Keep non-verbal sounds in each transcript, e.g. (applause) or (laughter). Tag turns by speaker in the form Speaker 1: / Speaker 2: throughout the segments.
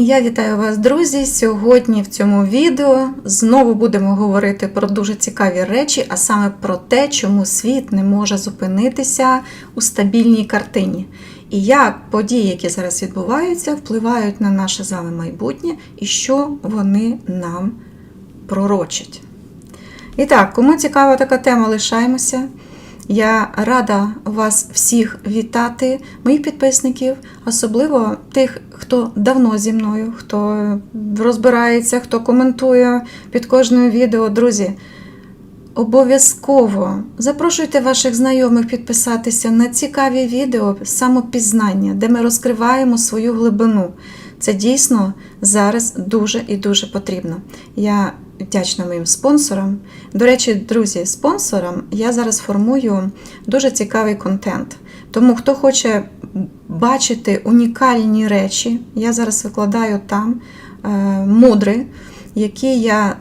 Speaker 1: Я вітаю вас, друзі! Сьогодні в цьому відео знову будемо говорити про дуже цікаві речі, а саме про те, чому світ не може зупинитися у стабільній картині. І як події, які зараз відбуваються, впливають на наше з вами майбутнє і що вони нам пророчать. І так, кому цікава така тема, лишаємося. Я рада вас всіх вітати, моїх підписників, особливо тих, хто давно зі мною, хто розбирається, хто коментує під кожним відео. Друзі, обов'язково запрошуйте ваших знайомих підписатися на цікаві відео самопізнання, де ми розкриваємо свою глибину. Це дійсно зараз дуже і дуже потрібно. Я вдячна моїм спонсорам. До речі, друзі, спонсорам я зараз формую дуже цікавий контент. Тому хто хоче бачити унікальні речі, я зараз викладаю там е, мудри, які я,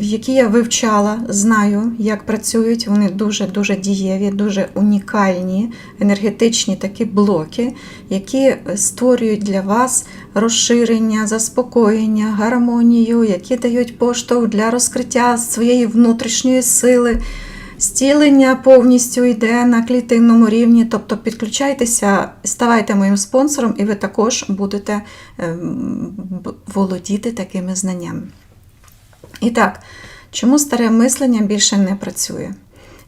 Speaker 1: які я вивчала, знаю, як працюють. Вони дуже-дуже дієві, дуже унікальні енергетичні такі блоки, які створюють для вас розширення, заспокоєння, гармонію, які дають поштовх для розкриття своєї внутрішньої сили. Стілення повністю йде на клітинному рівні, тобто підключайтеся, ставайте моїм спонсором, і ви також будете ем, володіти такими знаннями. І так, чому старе мислення більше не працює?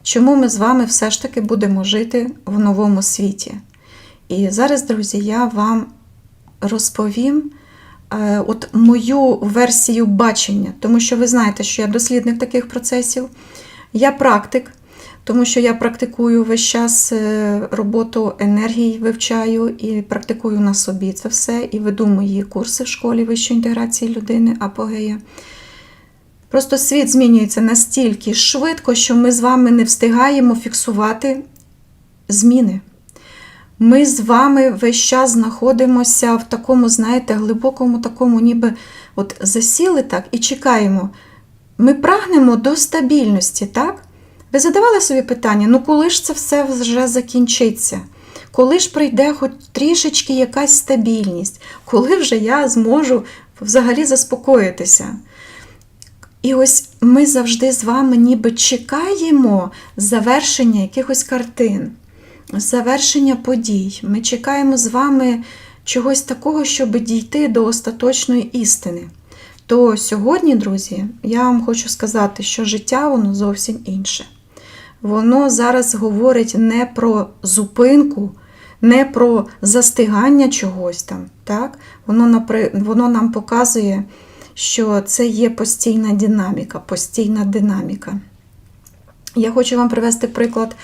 Speaker 1: Чому ми з вами все ж таки будемо жити в новому світі? І зараз, друзі, я вам розповім е, от мою версію бачення, тому що ви знаєте, що я дослідник таких процесів. Я практик, тому що я практикую весь час е, роботу енергії, вивчаю і практикую на собі це все, і веду мої курси в школі вищої інтеграції людини, апогея. Просто світ змінюється настільки швидко, що ми з вами не встигаємо фіксувати зміни. Ми з вами весь час знаходимося в такому, знаєте, глибокому такому, ніби от засіли так і чекаємо. Ми прагнемо до стабільності, так? Ви задавали собі питання, ну коли ж це все вже закінчиться? Коли ж прийде хоч трішечки якась стабільність? Коли вже я зможу взагалі заспокоїтися? І ось ми завжди з вами ніби чекаємо завершення якихось картин, завершення подій. Ми чекаємо з вами чогось такого, щоб дійти до остаточної істини. То сьогодні, друзі, я вам хочу сказати, що життя воно зовсім інше. Воно зараз говорить не про зупинку, не про застигання чогось там. Так? Воно, воно нам показує, що це є постійна динаміка, постійна динаміка. Я хочу вам привести приклад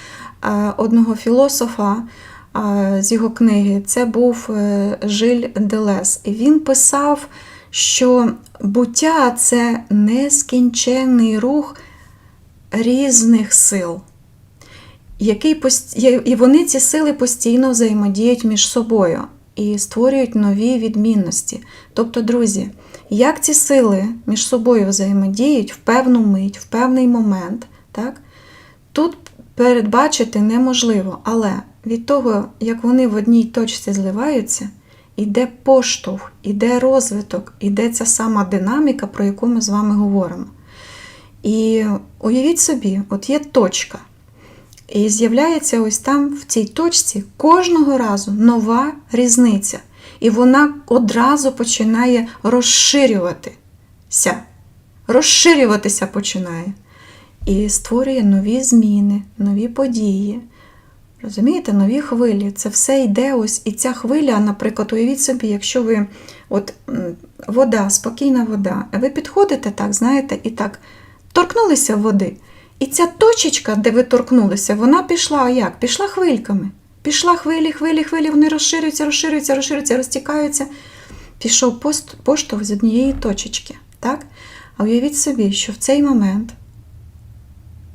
Speaker 1: е, одного філософа е, з його книги. Це був е, Жиль Делес. І він писав, що буття це нескінченний рух різних сил. Який І вони ці сили постійно взаємодіють між собою і створюють нові відмінності. Тобто, друзі, як ці сили між собою взаємодіють в певну мить, в певний момент, так? тут передбачити неможливо, але від того, як вони в одній точці зливаються, іде поштовх, іде розвиток, іде ця сама динаміка, про яку ми з вами говоримо. І уявіть собі, от є точка. І з'являється ось там, в цій точці, кожного разу нова різниця. І вона одразу починає розширюватися. Розширюватися починає. І створює нові зміни, нові події. Розумієте, нові хвилі. Це все йде ось. І ця хвиля, наприклад, уявіть собі, якщо ви от вода, спокійна вода, ви підходите так, знаєте, і так торкнулися води. І ця точечка, де ви торкнулися, вона пішла як? Пішла хвильками. Пішла хвилі, хвилі, хвилі, вони розширюються, розширюються, розширюються, розтікаються. Пішов пост- поштовх з однієї точечки. Так? А уявіть собі, що в цей момент,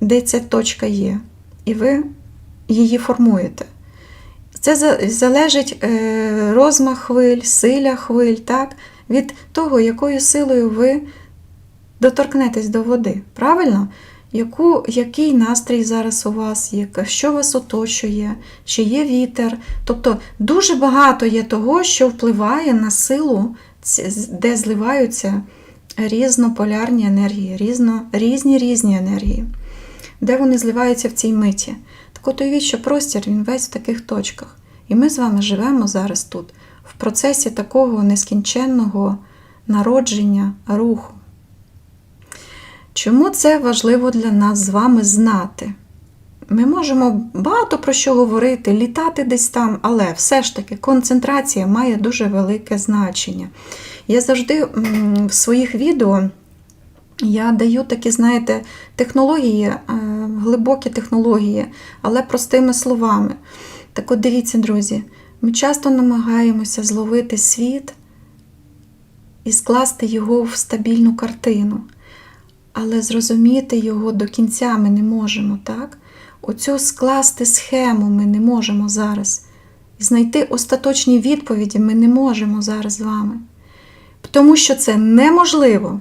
Speaker 1: де ця точка є, і ви її формуєте. Це залежить е, розмах хвиль, силя хвиль, так? від того, якою силою ви доторкнетесь до води. Правильно? Яку, який настрій зараз у вас є, що вас оточує, чи є вітер. Тобто дуже багато є того, що впливає на силу де зливаються різнополярні енергії, різно, різні різні енергії, де вони зливаються в цій миті. Так от уявіть, що простір він весь в таких точках. І ми з вами живемо зараз тут, в процесі такого нескінченного народження руху. Чому це важливо для нас з вами знати? Ми можемо багато про що говорити, літати десь там, але все ж таки концентрація має дуже велике значення. Я завжди в своїх відео я даю такі, знаєте, технології, е, глибокі технології, але простими словами. Так от дивіться, друзі, ми часто намагаємося зловити світ і скласти його в стабільну картину. Але зрозуміти його до кінця ми не можемо, так? Оцю скласти схему ми не можемо зараз. Знайти остаточні відповіді ми не можемо зараз з вами. Тому що це неможливо.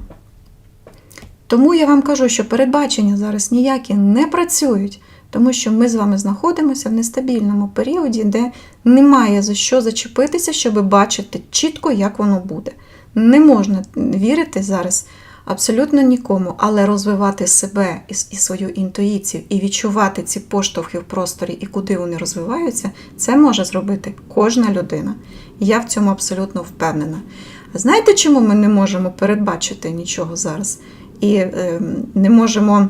Speaker 1: Тому я вам кажу, що передбачення зараз ніякі не працюють, тому що ми з вами знаходимося в нестабільному періоді, де немає за що зачепитися, щоб бачити чітко, як воно буде. Не можна вірити зараз абсолютно нікому, але розвивати себе і, свою інтуїцію, і відчувати ці поштовхи в просторі і куди вони розвиваються, це може зробити кожна людина. Я в цьому абсолютно впевнена. Знаєте, чому ми не можемо передбачити нічого зараз і е, не можемо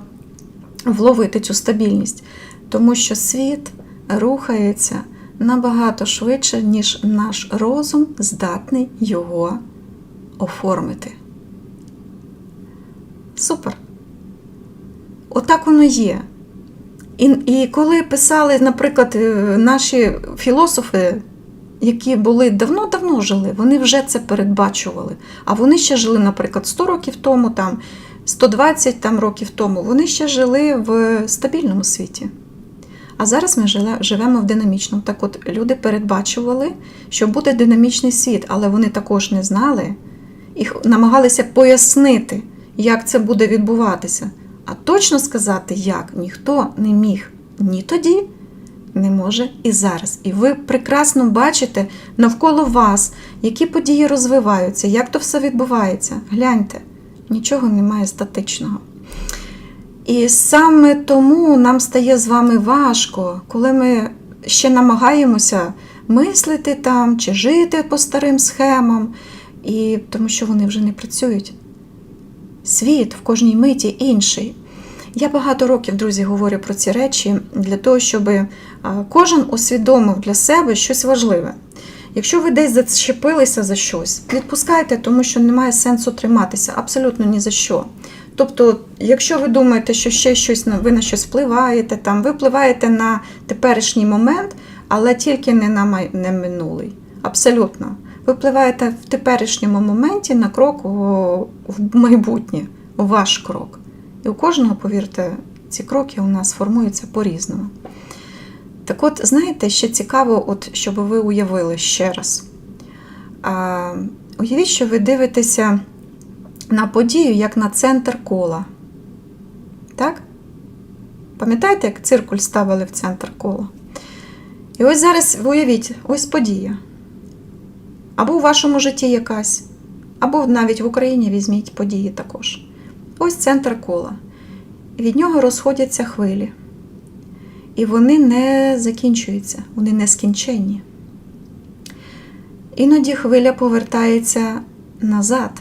Speaker 1: вловити цю стабільність? Тому що світ рухається набагато швидше, ніж наш розум здатний його оформити. Супер. Отак воно є. І, і коли писали, наприклад, е, наші філософи, які були давно-давно жили, вони вже це передбачували. А вони ще жили, наприклад, 100 років тому, там, 120 там, років тому, вони ще жили в стабільному світі. А зараз ми живемо в динамічному. Так от люди передбачували, що буде динамічний світ, але вони також не знали і намагалися пояснити, як це буде відбуватися. А точно сказати, як ніхто не міг ні тоді, не може і зараз. І ви прекрасно бачите навколо вас, які події розвиваються, як то все відбувається. Гляньте, нічого немає статичного. І саме тому нам стає з вами важко, коли ми ще намагаємося мислити там чи жити по старим схемам, і тому що вони вже не працюють. Світ в кожній миті інший. Я багато років, друзі, говорю про ці речі для того, щоб кожен усвідомив для себе щось важливе. Якщо ви десь зачепилися за щось, відпускайте, тому що немає сенсу триматися абсолютно ні за що. Тобто, якщо ви думаєте, що ще щось ви на щось впливаєте, там ви впливаєте на теперішній момент, але тільки не на май- не минулий. Абсолютно. Ви впливаєте в теперішньому моменті на крок в майбутнє, у ваш крок. І у кожного, повірте, ці кроки у нас формуються по-різному. Так от, знаєте, ще цікаво, от, щоб ви уявили ще раз. А, уявіть, що ви дивитеся на подію як на центр кола. Так? Пам'ятаєте, як циркуль ставили в центр кола? І ось зараз уявіть, ось подія. Або у вашому житті якась, або навіть в Україні візьміть події також. Ось центр кола. Від нього розходяться хвилі. І вони не закінчуються, вони не скінченні. Іноді хвиля повертається назад,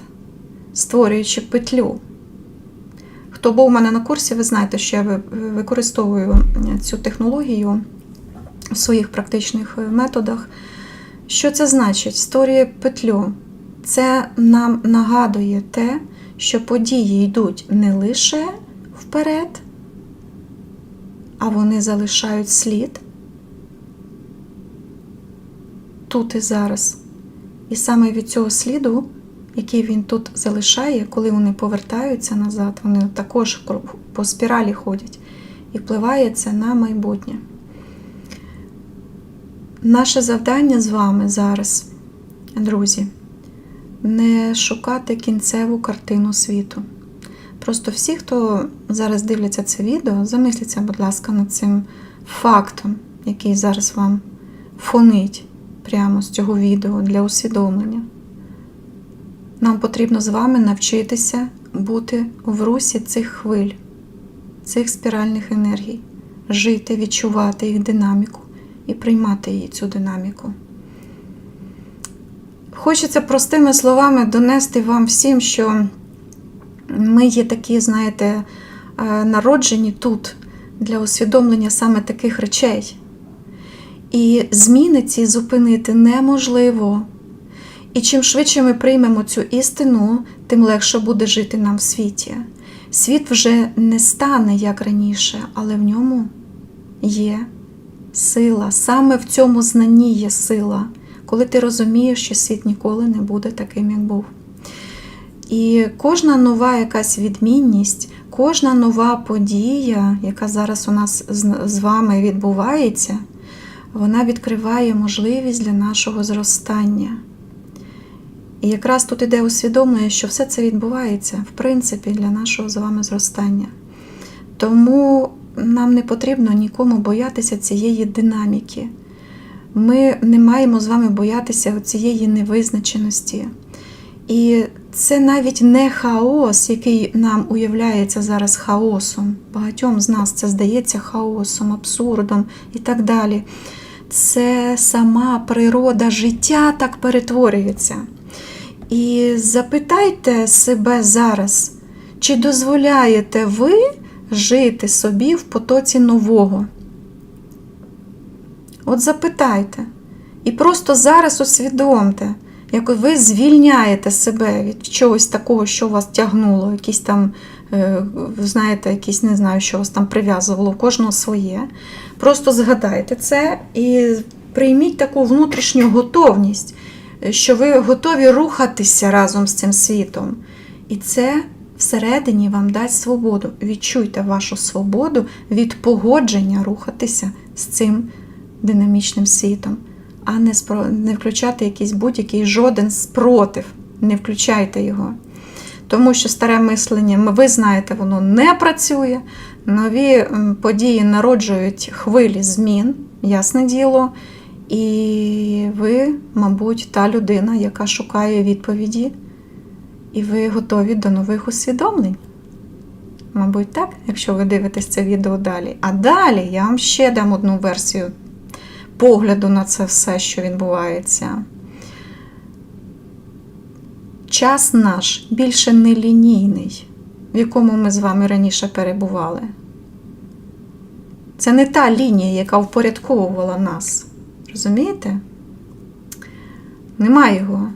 Speaker 1: створюючи петлю. Хто був у мене на курсі, ви знаєте, що я використовую цю технологію в своїх практичних е, методах. Що це значить? Створює петлю. Це нам нагадує те, що події йдуть не лише вперед, а вони залишають слід тут і зараз. І саме від цього сліду, який він тут залишає, коли вони повертаються назад, вони також по спіралі ходять і впливає це на майбутнє. Наше завдання з вами зараз, друзі, не шукати кінцеву картину світу. Просто всі, хто зараз дивляться це відео, замисліться, будь ласка, над цим фактом, який зараз вам фонить прямо з цього відео для усвідомлення. Нам потрібно з вами навчитися бути в русі цих хвиль, цих спіральних енергій, жити, відчувати їх динаміку і приймати її цю динаміку. Хочеться простими словами донести вам всім, що ми є такі, знаєте, е, народжені тут для усвідомлення саме таких речей. І зміни ці зупинити неможливо. І чим швидше ми приймемо цю істину, тим легше буде жити нам в світі. Світ вже не стане як раніше, але в ньому є сила. Саме в цьому знанні є сила, коли ти розумієш, що світ ніколи не буде таким, як був. І кожна нова якась відмінність, кожна нова подія, яка зараз у нас з- вами відбувається, вона відкриває можливість для нашого зростання. І якраз тут іде усвідомлення, що все це відбувається, в принципі, для нашого з вами зростання. Тому нам не потрібно нікому боятися цієї динаміки. Ми не маємо з вами боятися цієї невизначеності. І це навіть не хаос, який нам уявляється зараз хаосом. Багатьом з нас це здається хаосом, абсурдом і так далі. Це сама природа життя так перетворюється. І запитайте себе зараз, чи дозволяєте ви жити собі в потоці нового? От запитайте. І просто зараз усвідомте, як ви звільняєте себе від чогось такого, що вас тягнуло, якісь там, е, знаєте, якісь не знаю, що вас там прив'язувало, кожного своє. Просто згадайте це і прийміть таку внутрішню готовність, що ви готові рухатися разом з цим світом. І це всередині вам дасть свободу. Відчуйте вашу свободу від погодження рухатися з цим динамічним світом, а не, спро... не включати якийсь будь-який жоден спротив. Не включайте його. Тому що старе мислення, ви знаєте, воно не працює. Нові події народжують хвилі змін, ясне діло. І ви, мабуть, та людина, яка шукає відповіді, і ви готові до нових усвідомлень. Мабуть, так, якщо ви дивитесь це відео далі. А далі я вам ще дам одну версію погляду на це все, що відбувається. Час наш більше не лінійний, в якому ми з вами раніше перебували. Це не та лінія, яка впорядковувала нас. Розумієте? Нема його.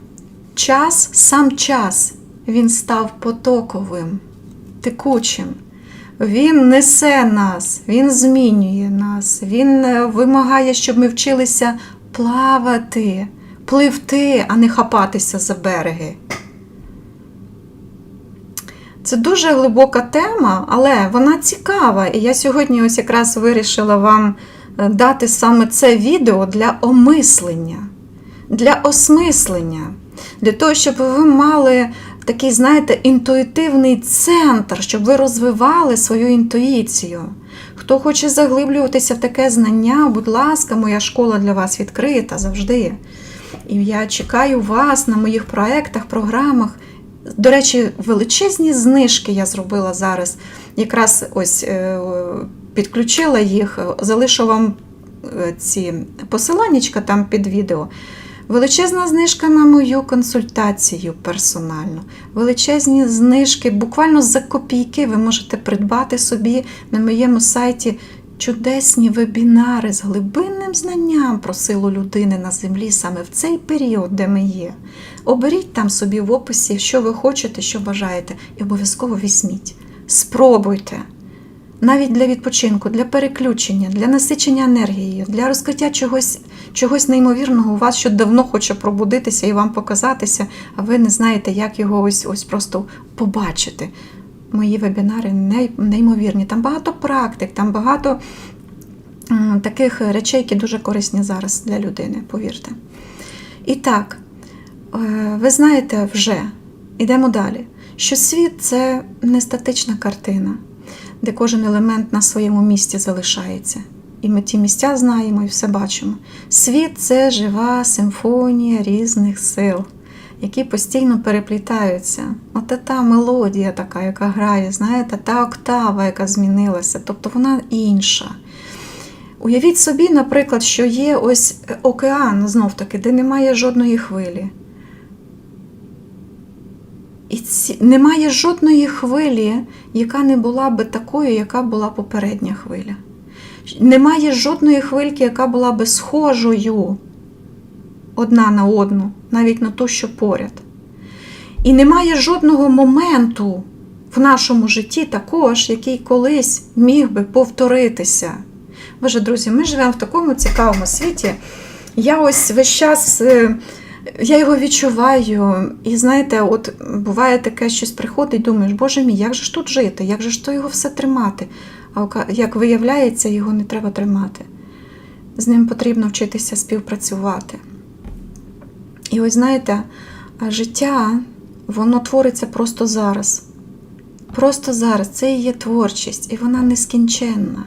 Speaker 1: Час, сам час, він став потоковим, текучим. Він несе нас, він змінює нас, він е, вимагає, щоб ми вчилися плавати, пливти, а не хапатися за береги. Це дуже глибока тема, але вона цікава. І я сьогодні ось якраз вирішила вам е, дати саме це відео для омислення, для осмислення, для того, щоб ви мали такий, знаєте, інтуїтивний центр, щоб ви розвивали свою інтуїцію. Хто хоче заглиблюватися в таке знання, будь ласка, моя школа для вас відкрита завжди. І я чекаю вас на моїх проєктах, програмах. До речі, величезні знижки я зробила зараз. Якраз ось е, підключила їх, залишу вам е, ці посиланнячка там під відео. Величезна знижка на мою консультацію персональну. Величезні знижки, буквально за копійки ви можете придбати собі на моєму сайті чудесні вебінари з глибинним знанням про силу людини на землі саме в цей період, де ми є. Оберіть там собі в описі, що ви хочете, що бажаєте, і обов'язково візьміть. Спробуйте. Навіть для відпочинку, для переключення, для насичення енергією, для розкриття чогось, чогось неймовірного у вас, що давно хоче пробудитися і вам показатися, а ви не знаєте, як його ось, ось просто побачити. Мої вебінари неймовірні. Там багато практик, там багато таких речей, які дуже корисні зараз для людини, повірте. І так, е, ви знаєте вже, ідемо далі, що світ це не статична картина, де кожен елемент на своєму місці залишається. І ми ті місця знаємо і все бачимо. Світ це жива симфонія різних сил, які постійно переплітаються. От та мелодія така, яка грає, знаєте, та октава, яка змінилася, тобто вона інша. Уявіть собі, наприклад, що є ось океан, знов таки, де немає жодної хвилі. І ці... немає жодної хвилі, яка не була би такою, яка була попередня хвиля. Немає жодної хвильки, яка була би схожою одна на одну, навіть на ту, що поряд. І немає жодного моменту в нашому житті також, який колись міг би повторитися. Боже, друзі, ми живемо в такому цікавому світі. Я ось весь час. е, я його відчуваю, і знаєте, от буває таке, щось приходить, думаєш, боже мій, як же ж тут жити, як же ж то його все тримати? А як виявляється, його не треба тримати. З ним потрібно вчитися співпрацювати. І ось знаєте, життя, воно твориться просто зараз. Просто зараз. Це і є творчість, і вона нескінченна.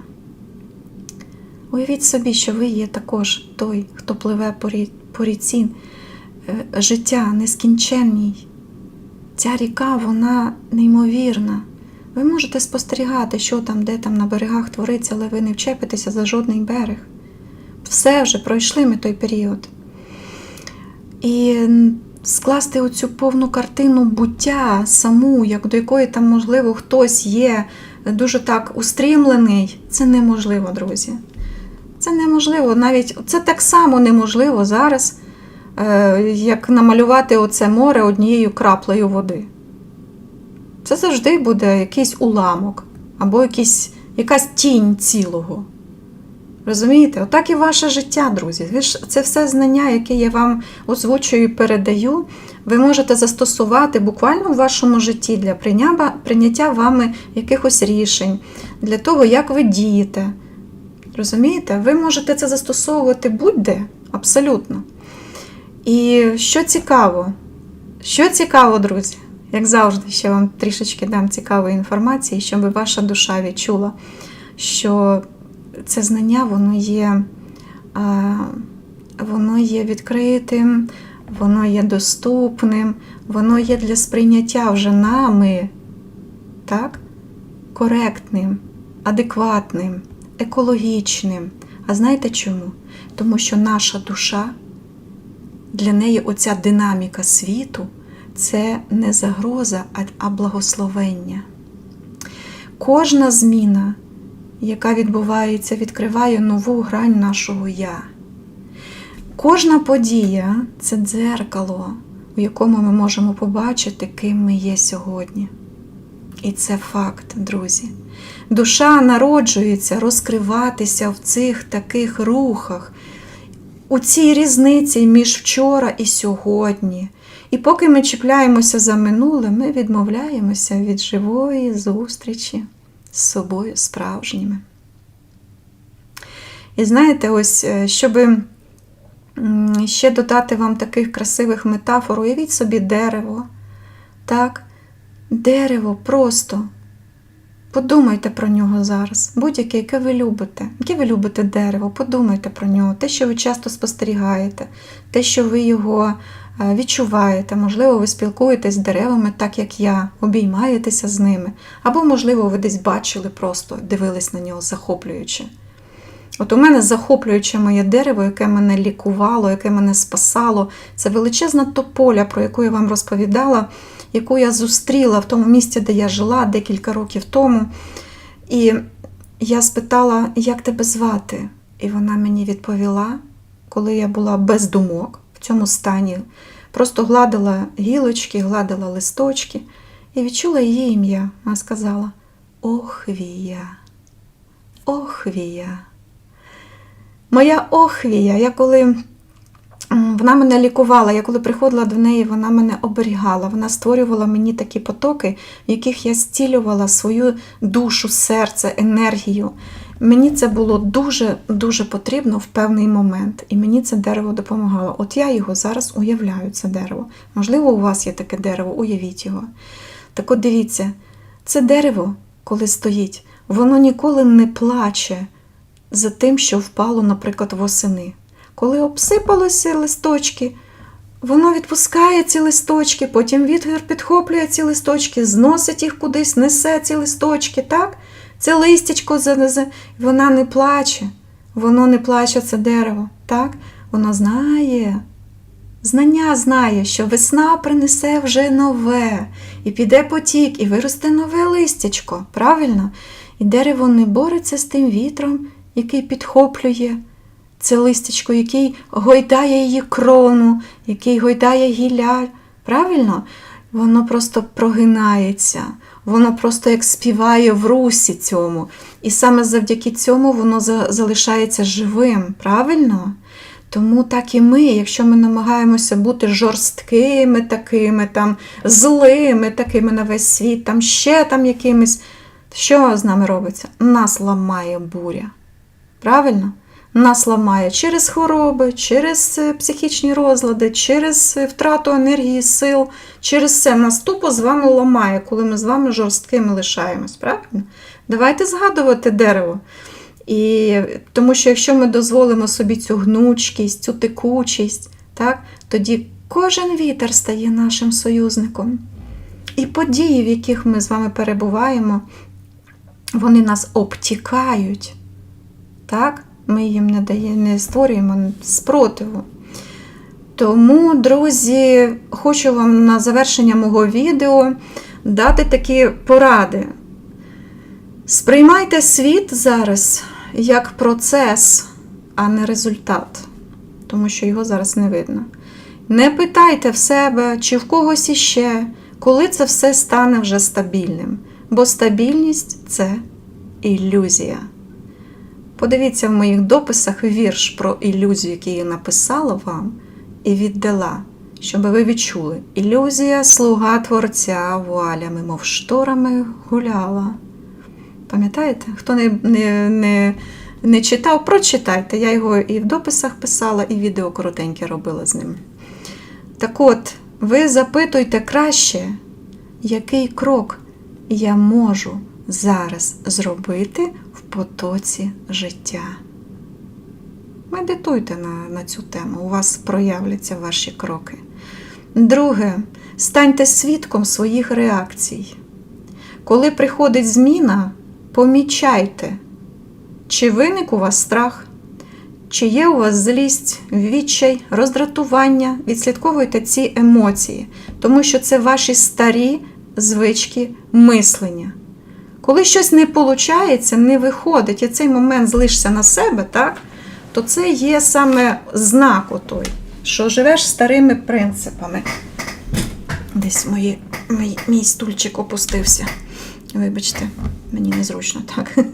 Speaker 1: Уявіть собі, що ви є також той, хто пливе по рі- по ріці е, життя нескінченній. Ця ріка, вона неймовірна. Ви можете спостерігати, що там, де там на берегах твориться, але ви не вчепитеся за жодний берег. Все вже пройшли ми той період. І скласти оцю повну картину буття саму, як до якої там, можливо, хтось є дуже так устрімлений, це неможливо, друзі. Це неможливо. Навіть це так само неможливо зараз, е, як намалювати оце море однією краплею води. Це завжди буде якийсь уламок або якийсь, якась тінь цілого. Розумієте? Отак і ваше життя, друзі. Ви ж це все знання, яке я вам озвучую і передаю, ви можете застосувати буквально в вашому житті для прийняття, вами якихось рішень, для того, як ви дієте. Розумієте? Ви можете це застосовувати будь-де, абсолютно. І що цікаво, що цікаво, друзі, як завжди, ще вам трішечки дам цікавої інформації, щоб ваша душа відчула, що це знання воно є, воно є відкритим, воно є доступним, воно є для сприйняття вже нами, так? коректним, адекватним, екологічним. А знаєте чому? Тому що наша душа, для неї оця динаміка світу це не загроза, а- благословення. Кожна зміна, яка відбувається, відкриває нову грань нашого я. Кожна подія це дзеркало, у якому ми можемо побачити, ким ми є сьогодні. І це факт, друзі. Душа народжується розкриватися в цих таких рухах, у цій різниці між вчора і сьогодні. І поки ми чіпляємося за минуле, ми відмовляємося від живої зустрічі з собою справжніми. І знаєте, ось, е, щоб ще додати вам таких красивих метафор, уявіть собі дерево. Так? Дерево просто. Подумайте про нього зараз. Будь-яке, яке ви любите. Яке ви любите дерево, подумайте про нього. Те, що ви часто спостерігаєте, те, що ви його е, відчуваєте. Можливо, ви спілкуєтесь з деревами, так як я, обіймаєтеся з ними. Або, можливо, ви десь бачили просто, дивились на нього захоплюючи. От у мене захоплююче моє дерево, яке мене лікувало, яке мене спасало. Це величезна тополя, про яку я вам розповідала, яку я зустріла в тому місці, де я жила декілька років тому. І я спитала, як тебе звати? І вона мені відповіла, коли я була без думок в цьому стані, просто гладила гілочки, гладила листочки і відчула її ім'я. Вона сказала: Охвія, Охвія. Моя Охвія, я коли вона мене лікувала, я коли приходила до неї, вона мене оберігала, вона створювала мені такі потоки, в яких я зцілювала свою душу, серце, енергію. Мені це було дуже-дуже потрібно в певний момент, і мені це дерево допомагало. От я його зараз уявляю, це дерево. Можливо, у вас є таке дерево, уявіть його. Так от дивіться, це дерево, коли стоїть, воно ніколи не плаче за тим, що впало, наприклад, восени. Коли обсипалися листочки, воно відпускає ці листочки, потім вітер підхоплює ці листочки, зносить їх кудись, несе ці листочки, так? Це листячко, за- за- вона не плаче, воно не плаче, це дерево, так? Воно знає, Знання знає, що весна принесе вже нове, і піде потік, і виросте нове листячко, правильно? І дерево не бореться з тим вітром, який підхоплює це листячко, який гойдає її крону, який гойдає гілля. Правильно? Воно просто прогинається, воно просто як співає в русі цьому. І саме завдяки цьому воно залишається живим, правильно? Тому так і ми, якщо ми намагаємося бути жорсткими такими, там, злими такими на весь світ, там ще там якимись, що з нами робиться? Нас ламає буря. Правильно? Нас ламає через хвороби, через е, психічні розлади, через е, втрату енергії, сил, через все. Нас тупо з вами ламає, коли ми з вами жорсткими лишаємось. Правильно? Давайте згадувати дерево. І тому що якщо ми дозволимо собі цю гнучкість, цю текучість, так, тоді кожен вітер стає нашим союзником. І події, в яких ми з вами перебуваємо, вони нас обтікають. Так? Ми їм не, дає, не створюємо спротиву. Тому, друзі, хочу вам на завершення мого відео дати такі поради. Сприймайте світ зараз як процес, а не результат, тому що його зараз не видно. Не питайте в себе чи в когось іще, коли це все стане вже стабільним, бо стабільність це ілюзія. Подивіться в моїх дописах вірш про ілюзію, який я написала вам і віддала, щоб ви відчули. Ілюзія слуга творця вуалями, мов шторами гуляла. Пам'ятаєте? Хто не, не, не, не читав, прочитайте. Я його і в дописах писала, і відео коротеньке робила з ним. Так от, ви запитуйте краще, який крок я можу зараз зробити потоці життя. Медитуйте на, на цю тему, у вас проявляться ваші кроки. Друге, станьте свідком своїх реакцій. Коли приходить зміна, помічайте, чи виник у вас страх, чи є у вас злість, відчай, роздратування, відслідковуйте ці емоції, тому що це ваші старі звички мислення. Коли щось не виходить, не виходить, і цей момент злишся на себе, так, то це є саме знак отой, що живеш старими принципами. Десь мої, мій, мій стульчик опустився. Вибачте, мені незручно так.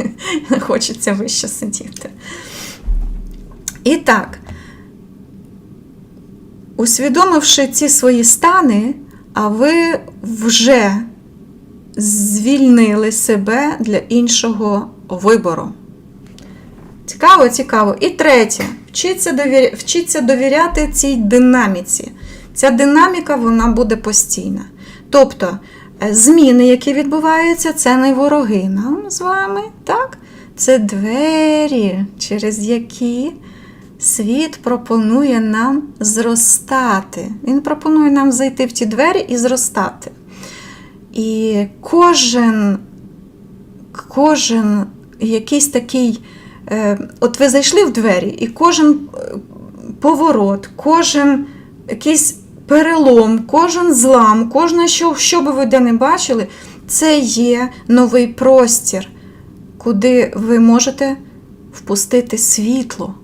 Speaker 1: (laughs) Хочеться вище сидіти. І так, усвідомивши ці свої стани, а ви вже звільнили себе для іншого вибору. Цікаво, цікаво. І третє, вчіться, довір... вчіться довіряти цій динаміці. Ця динаміка вона буде постійна. Тобто, е, зміни, які відбуваються, це не вороги нам з вами, так? Це двері, через які світ пропонує нам зростати. Він пропонує нам зайти в ті двері і зростати. І кожен, кожен якийсь такий, е, от ви зайшли в двері, і кожен е, поворот, кожен якийсь перелом, кожен злам, кожне, що, що би ви де не бачили, це є новий простір, куди ви можете впустити світло.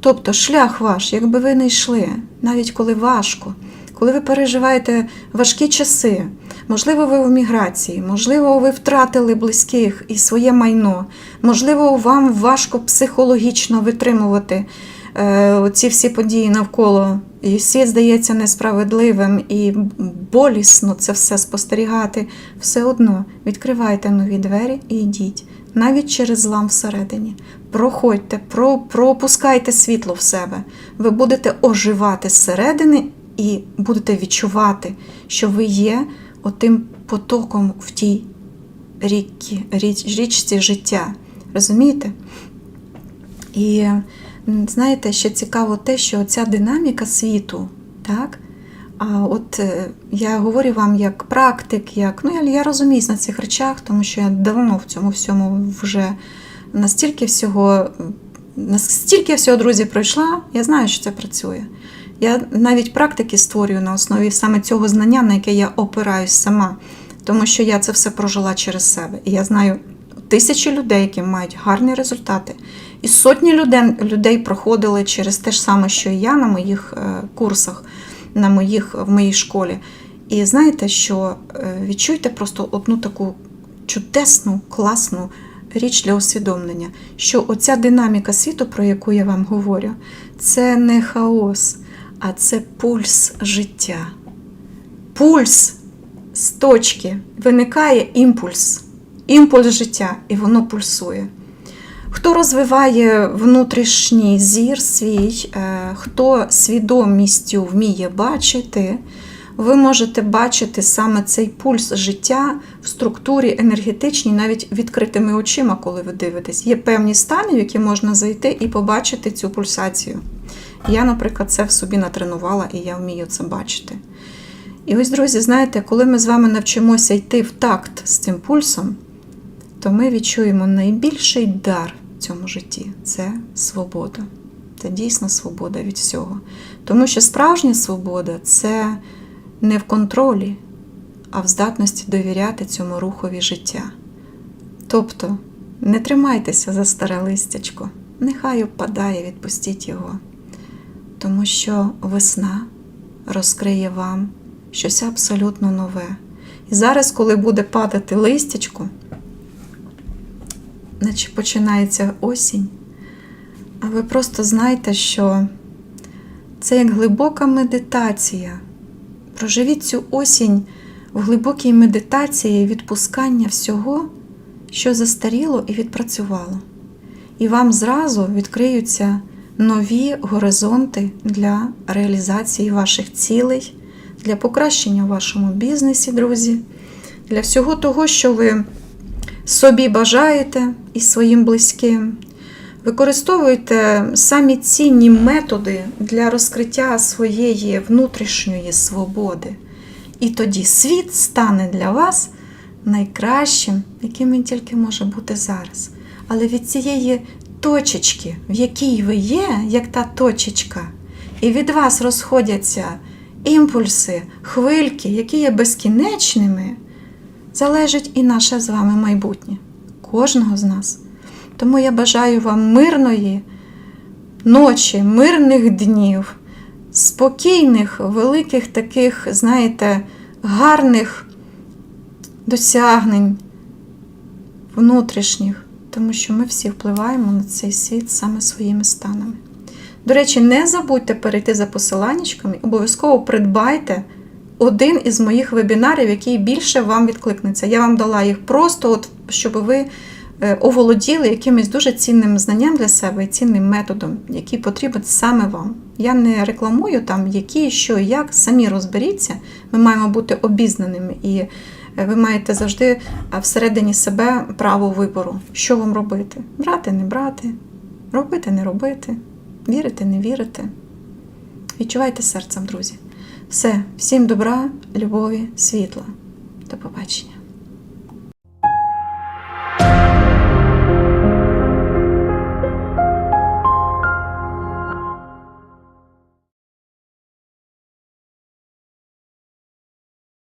Speaker 1: Тобто шлях ваш, якби ви не йшли, навіть коли важко, коли ви переживаєте важкі часи, можливо, ви в міграції, можливо, ви втратили близьких і своє майно, можливо, вам важко психологічно витримувати е, ці всі події навколо. І світ здається несправедливим і болісно це все спостерігати. Все одно відкривайте нові двері і йдіть, навіть через злам всередині. Проходьте, про, пропускайте світло в себе. Ви будете оживати зсередини і будете відчувати, що ви є отим потоком в тій ріки, річ, річці життя. Розумієте? І знаєте, ще цікаво те, що ця динаміка світу, так, А от е, я говорю вам як практик, як ну я, я розуміюсь на цих речах, тому що я давно в цьому всьому вже настільки всього, настільки всього, друзі, пройшла, я знаю, що це працює. Я навіть практики створюю на основі саме цього знання, на яке я опираюсь сама, тому що я це все прожила через себе. І я знаю тисячі людей, які мають гарні результати. І сотні людей, людей проходили через те ж саме, що і я на моїх е, курсах, на моїх, в моїй школі. І знаєте, що е, відчуйте просто одну таку чудесну, класну річ для усвідомлення, що оця динаміка світу, про яку я вам говорю, це не хаос, а це пульс життя. Пульс з точки виникає імпульс, імпульс життя, і воно пульсує. Хто розвиває внутрішній зір свій, е, хто свідомістю вміє бачити, ви можете бачити саме цей пульс життя в структурі енергетичній, навіть відкритими очима, коли ви дивитесь. Є певні стани, в які можна зайти і побачити цю пульсацію. Я, наприклад, це в собі натренувала і я вмію це бачити. І ось, друзі, знаєте, коли ми з вами навчимося йти в такт з цим пульсом, то ми відчуємо найбільший дар в цьому житті це свобода. Це дійсно свобода від всього. Тому що справжня свобода це не в контролі, а в здатності довіряти цьому рухові життя. Тобто не тримайтеся за старе листячко, нехай опадає, відпустіть його. Тому що весна розкриє вам щось абсолютно нове. І зараз, коли буде падати листячко, наче починається осінь, а ви просто знаєте, що це як глибока медитація. Проживіть цю осінь в глибокій медитації відпускання всього, що застаріло і відпрацювало. І вам зразу відкриються нові горизонти для реалізації ваших цілей, для покращення в вашому бізнесі, друзі, для всього того, що ви собі бажаєте і своїм близьким. Використовуйте самі цінні методи для розкриття своєї внутрішньої свободи. І тоді світ стане для вас найкращим, яким він тільки може бути зараз. Але від цієї точечки, в якій ви є, як та точечка, і від вас розходяться імпульси, хвильки, які є безкінечними, залежить і наше з вами майбутнє, кожного з нас. Тому я бажаю вам мирної ночі, мирних днів, спокійних, великих таких, знаєте, гарних досягнень внутрішніх, тому що ми всі впливаємо на цей світ саме своїми станами. До речі, не забудьте перейти за посиланнячками, обов'язково придбайте один із моїх вебінарів, який більше вам відкликнеться. Я вам дала їх просто, от, щоб ви е, оволоділи якимось дуже цінним знанням для себе і цінним методом, який потрібен саме вам. Я не рекламую там, які, що, як, самі розберіться. Ми маємо бути обізнаними і ви маєте завжди всередині себе право вибору, що вам робити. Брати, не брати, робити, не робити, вірити, не вірити. Відчувайте серцем, друзі. Все, всім добра, любові, світла. До побачення.